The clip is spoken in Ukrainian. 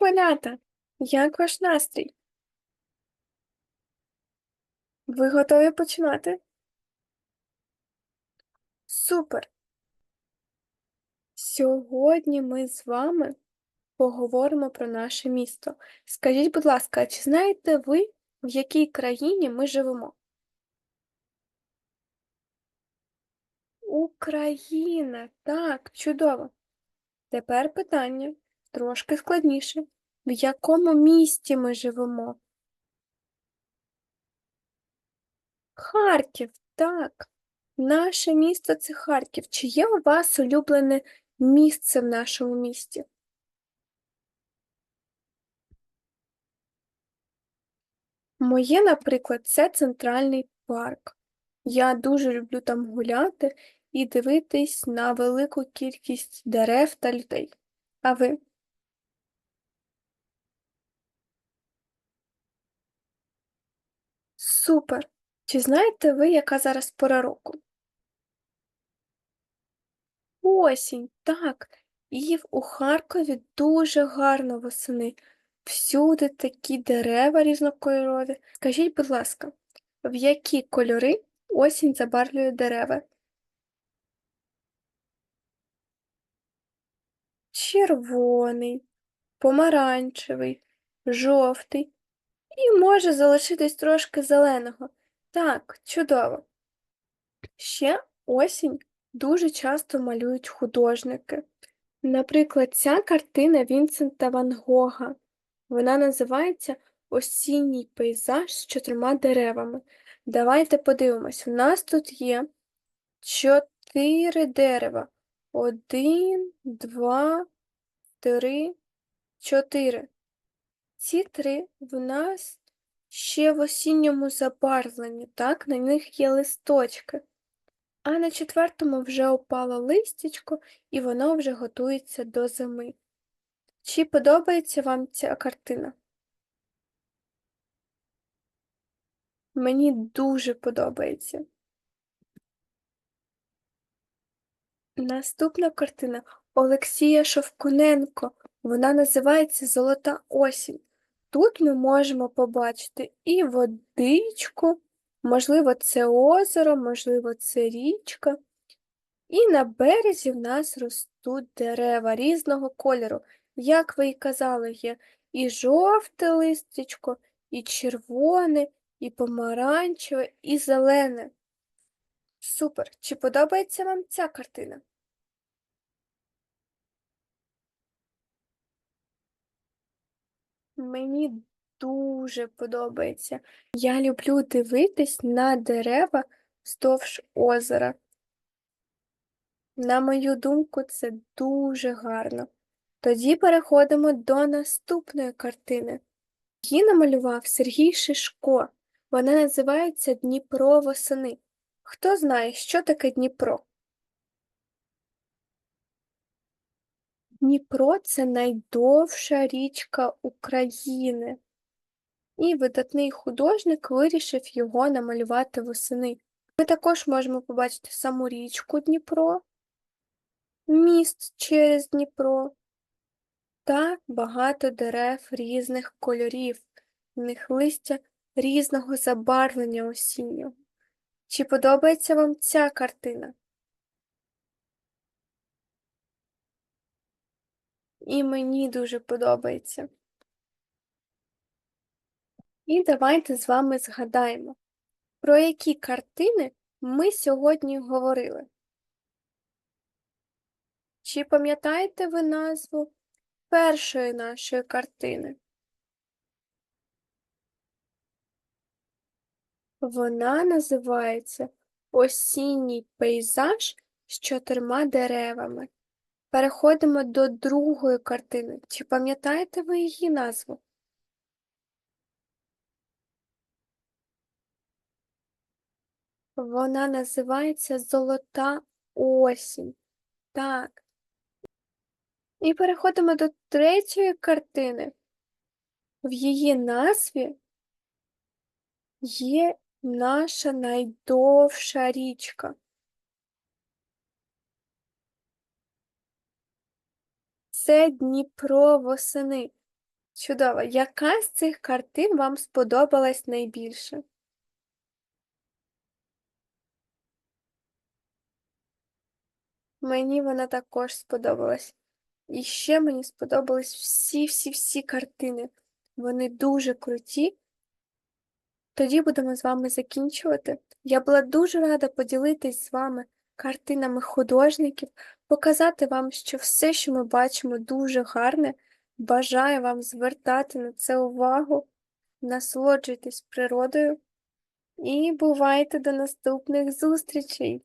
малята, як ваш настрій? Ви готові починати? Супер! Сьогодні ми з вами поговоримо про наше місто. Скажіть, будь ласка, чи знаєте ви, в якій країні ми живемо? Україна, так, чудово. Тепер питання трошки складніше. В якому місті ми живемо? Харків, так. Наше місто це Харків. Чи є у вас улюблене місце в нашому місті? Моє, наприклад, це центральний парк. Я дуже люблю там гуляти і дивитись на велику кількість дерев та людей. А ви? Супер! Чи знаєте ви, яка зараз пора року? Осінь, так. І у Харкові дуже гарно восени. Всюди такі дерева різнокольорові. Скажіть, будь ласка, в які кольори осінь забарвлює дерева? Червоний, помаранчевий, жовтий і може залишитись трошки зеленого. Так, чудово. Ще осінь дуже часто малюють художники. Наприклад, ця картина Вінсента Ван Гога. Вона називається Осінній пейзаж з чотирма деревами. Давайте подивимось. У нас тут є чотири дерева. Один, два, три, чотири. Ці три в нас ще в осінньому забарвленні, так, на них є листочки. А на четвертому вже опало листячко, і воно вже готується до зими. Чи подобається вам ця картина? Мені дуже подобається. Наступна картина Олексія Шовкуненко. Вона називається Золота осінь. Тут ми можемо побачити і водичку, можливо, це озеро, можливо, це річка. І на березі в нас ростуть дерева різного кольору. Як ви і казали, є і жовте листячко, і червоне, і помаранчеве, і зелене. Супер! Чи подобається вам ця картина? Мені дуже подобається. Я люблю дивитись на дерева вздовж озера. На мою думку, це дуже гарно. Тоді переходимо до наступної картини. Її намалював Сергій Шишко. Вона називається Дніпро восени. Хто знає, що таке Дніпро? Дніпро це найдовша річка України. І видатний художник вирішив його намалювати восени. Ми також можемо побачити саму річку Дніпро, міст через Дніпро та багато дерев різних кольорів, в них листя різного забарвлення осіннього. Чи подобається вам ця картина? І мені дуже подобається. І давайте з вами згадаємо, про які картини ми сьогодні говорили. Чи пам'ятаєте ви назву першої нашої картини? Вона називається Осінній пейзаж з чотирма деревами. Переходимо до другої картини. Чи пам'ятаєте ви її назву? Вона називається Золота осінь. Так. І переходимо до третьої картини. В її назві є наша найдовша річка. Це Дніпро восени. Чудово. Яка з цих картин вам сподобалась найбільше? Мені вона також сподобалась. І ще мені сподобались всі-всі-всі картини. Вони дуже круті. Тоді будемо з вами закінчувати. Я була дуже рада поділитись з вами картинами художників, показати вам, що все, що ми бачимо, дуже гарне. Бажаю вам звертати на це увагу, насолоджуйтесь природою і бувайте до наступних зустрічей!